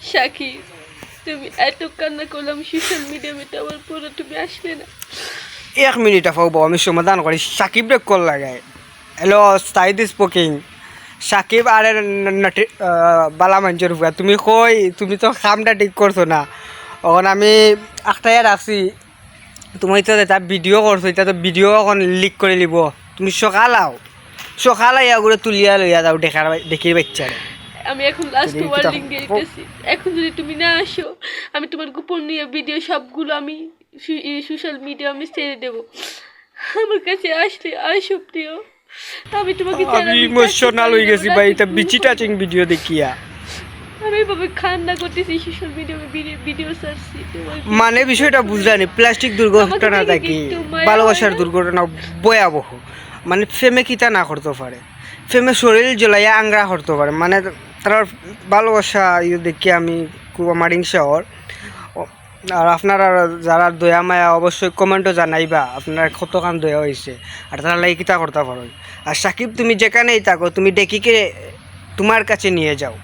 সাকিব, তুমি এত কান্না করলাম সোশ্যাল মিডিয়া মিডিয়াতে আমার পুরো তুমি আসলে না। এক মিনিট আফাও বাবা, আমি সমাধান করি। সাকিব রে কল লাগাই হ্যালো সাইদ স্পোকিং সাকিব আরে বালা মঞ্জুর হুয়া তুমি কই? তুমি তো কামটা ঠিক করছ না। এখন আমি একটাই রাখছি তুমি তো এটা ভিডিও করছ, এটা তো ভিডিও এখন লিক করে নিব। তুমি সকাল আও। সকাল আইয়া করে তুলিয়া লইয়া যাও দেখার দেখির বাচ্চারে। আমি এখন লাস্ট ওয়ার্নিং দিয়ে দিতেছি। এখন যদি তুমি না আসো আমি তোমার গোপনীয় ভিডিও সবগুলো আমি সোশ্যাল মিডিয়া আমি ছেড়ে দেবো। আমার কাছে আসলে আসো প্রিয়। আমি তোমাকে আমি ইমোশনাল হয়ে গেছি ভাই এটা বিচি টাচিং ভিডিও দেখিয়া। আমি এভাবে খান্না করতেছি সোশ্যাল মিডিয়া ভিডিও সার্চি মানে বিষয়টা বুঝলানি প্লাস্টিক দুর্ঘটনা থাকি ভালোবাসার দুর্ঘটনা ভয়াবহ। মানে ফেমে কিতা না করতে পারে। ফেমে শরীর জ্বলাইয়া আংরা করতে পারে। মানে তার ভালোবাসা দেখি আমি খুব শহর আর আপনারা যারা দয়া মায়া অবশ্যই কমেন্টও জানাইবা, আপনার কতখান দয়া হয়েছে আর তারা লাগে কিতা করতে পারো। আর সাকিব, তুমি যেখানেই থাকো, তুমি ডেকিকে তোমার কাছে নিয়ে যাও।